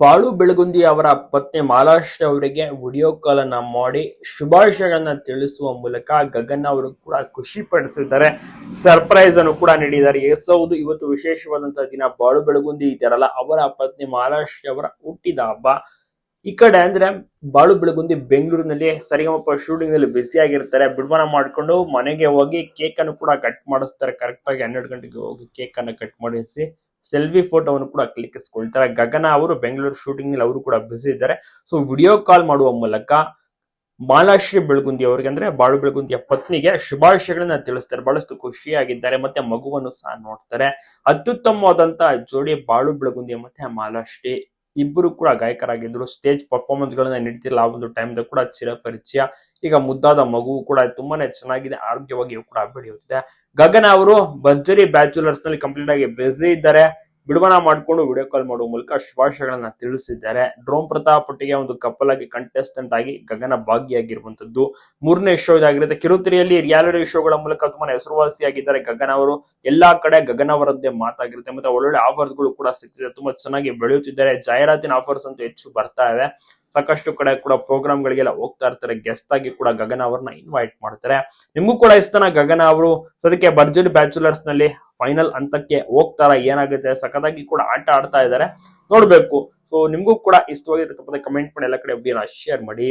ಬಾಳು ಬೆಳಗುಂದಿ ಅವರ ಪತ್ನಿ ಮಾಲಾಶ್ರೀ ಅವರಿಗೆ ವಿಡಿಯೋ ಕಾಲ್ ಅನ್ನ ಮಾಡಿ ಶುಭಾಶಯಗಳನ್ನ ತಿಳಿಸುವ ಮೂಲಕ ಗಗನ್ ಅವರು ಕೂಡ ಖುಷಿ ಪಡಿಸಿದ್ದಾರೆ. ಸರ್ಪ್ರೈಸ್ ಅನ್ನು ಕೂಡ ನೀಡಿದ್ದಾರೆ. ಎಸ್ ಇವತ್ತು ವಿಶೇಷವಾದಂತಹ ದಿನ. ಬಾಳು ಬೆಳಗುಂದಿ ಇದ್ದಾರಲ್ಲ, ಅವರ ಪತ್ನಿ ಮಾಲಾಶ್ರೀ ಅವರ ಹುಟ್ಟಿದ ಹಬ್ಬ. ಈ ಕಡೆ ಅಂದ್ರೆ ಬಾಳು ಬೆಳಗುಂದಿ ಬೆಂಗಳೂರಿನಲ್ಲಿ ಸರಿಗಮಪ್ಪ ಶೂಟಿಂಗ್ನಲ್ಲಿ ಬಿಸಿ ಆಗಿರ್ತಾರೆ. ಬಿಡುವನ ಮಾಡ್ಕೊಂಡು ಮನೆಗೆ ಹೋಗಿ ಕೇಕ್ ಅನ್ನು ಕೂಡ ಕಟ್ ಮಾಡಿಸ್ತಾರೆ. ಕರೆಕ್ಟ್ ಆಗಿ ಹನ್ನೆರಡು ಗಂಟೆಗೆ ಹೋಗಿ ಕೇಕ್ ಅನ್ನು ಕಟ್ ಮಾಡಿಸಿ. ಸೆಲ್ಫಿ ಫೋಟೋವನ್ನು ಕೂಡ ಕ್ಲಿಕ್ಕಿಸ್ಕೊಳ್ತಾರೆ. ಗಗನ ಅವರು ಬೆಂಗಳೂರು ಶೂಟಿಂಗ್ನಲ್ಲಿ ಅವರು ಕೂಡ ಬ್ಯುಸಿ ಇದ್ದಾರೆ. ಸೊ ವಿಡಿಯೋ ಕಾಲ್ ಮಾಡುವ ಮೂಲಕ ಮಾಲಾಶ್ರೀ ಬೆಳಗುಂದಿ ಅವರಿಗೆ ಅಂದ್ರೆ ಬಾಳು ಬೆಳಗುಂದಿಯ ಪತ್ನಿಗೆ ಶುಭಾಶಯಗಳನ್ನ ತಿಳಿಸ್ತಾರೆ. ಬಹಳಷ್ಟು ಖುಷಿಯಾಗಿದ್ದಾರೆ ಮತ್ತೆ ಮಗುವನ್ನು ಸಹ ನೋಡ್ತಾರೆ. ಅತ್ಯುತ್ತಮವಾದಂತಹ ಜೋಡಿ ಬಾಳು ಬೆಳಗುಂದಿ ಮತ್ತೆ ಮಾಲಾಶ್ರೀ ಇಬ್ಬರು ಕೂಡ ಗಾಯಕರಾಗಿದ್ರು. ಸ್ಟೇಜ್ ಪರ್ಫಾರ್ಮೆನ್ಸ್ ಗಳನ್ನ ನೀಡ್ತಿರಲ್ಲ ಆ ಒಂದು ಟೈಮ್ ಕೂಡ ಚಿರಪರಿಚಯ ಈಗ ಮುದ್ದಾದ ಮಗು ಕೂಡ ತುಂಬಾನೇ ಚೆನ್ನಾಗಿದೆ. ಆರೋಗ್ಯವಾಗಿ ಕೂಡ ಬೆಳೆಯುತ್ತಿದೆ. ಗಗನ ಅವರು ಭರ್ಜರಿ ಬ್ಯಾಚುಲರ್ಸ್ನಲ್ಲಿ ಕಂಪ್ಲೀಟ್ ಆಗಿ ಬ್ಯುಸಿ ಇದ್ದಾರೆ. ಬಿಡುವನ ಮಾಡ್ಕೊಂಡು ವಿಡಿಯೋ ಕಾಲ್ ಮಾಡುವ ಮೂಲಕ ಶುಭಾಶಯಗಳನ್ನ ತಿಳಿಸಿದ್ದಾರೆ. ಡ್ರೋಮ್ ಪ್ರತಾಪ್ ಒಟ್ಟಿಗೆ ಒಂದು ಕಪಲ್ ಆಗಿ ಕಂಟೆಸ್ಟೆಂಟ್ ಆಗಿ ಗಗನ ಭಾಗಿಯಾಗಿರುವಂತದ್ದು. ಮೂರನೇ ಶೋ ಇದಾಗಿರುತ್ತೆ. ಕಿರುತೆರೆಯಲ್ಲಿ ರಿಯಾಲಿಟಿ ಶೋಗಳ ಮೂಲಕ ತುಂಬಾ ಹೆಸರುವಾಸಿಯಾಗಿದ್ದಾರೆ ಗಗನ ಅವರು. ಎಲ್ಲಾ ಕಡೆ ಗಗನ ಅವರದ್ದೇ ಮಾತಾಗಿರುತ್ತೆ. ಮತ್ತೆ ಒಳ್ಳೊಳ್ಳೆ ಆಫರ್ಸ್ಗಳು ಕೂಡ ಸಿಗ್ತಿದೆ. ತುಂಬಾ ಚೆನ್ನಾಗಿ ಬೆಳೆಯುತ್ತಿದ್ದಾರೆ. ಜಾಹೀರಾತಿನ ಆಫರ್ಸ್ ಅಂತೂ ಹೆಚ್ಚು ಬರ್ತಾ ಇದೆ. ಸಾಕಷ್ಟು ಕಡೆ ಕೂಡ ಪ್ರೋಗ್ರಾಮ್ ಗಳಿಗೆಲ್ಲ ಹೋಗ್ತಾ ಇರ್ತಾರೆ. ಗೆಸ್ಟ್ ಆಗಿ ಕೂಡ ಗಗನ ಅವ್ರನ್ನ ಇನ್ವೈಟ್ ಮಾಡ್ತಾರೆ. ನಿಮಗೂ ಕೂಡ ಇಷ್ಟನ ಗಗನ ಅವರು. ಸದ್ಯಕ್ಕೆ ಭರ್ಜರಿ ಬ್ಯಾಚುಲರ್ಸ್ನಲ್ಲಿ ಫೈನಲ್ ಹಂತಕ್ಕೆ ಹೋಗ್ತಾರ, ಏನಾಗುತ್ತೆ? ಸಖತ್ತಾಗಿ ಕೂಡ ಆಟ ಆಡ್ತಾ ಇದ್ದಾರೆ. ನೋಡ್ಬೇಕು. ಸೊ ನಿಮ್ಗೂ ಕೂಡ ಇಷ್ಟವಾಗಿರ್ತಕ್ಕಂಥ ಕಮೆಂಟ್ ಮಾಡಿ ಎಲ್ಲ ಕಡೆ ಶೇರ್ ಮಾಡಿ.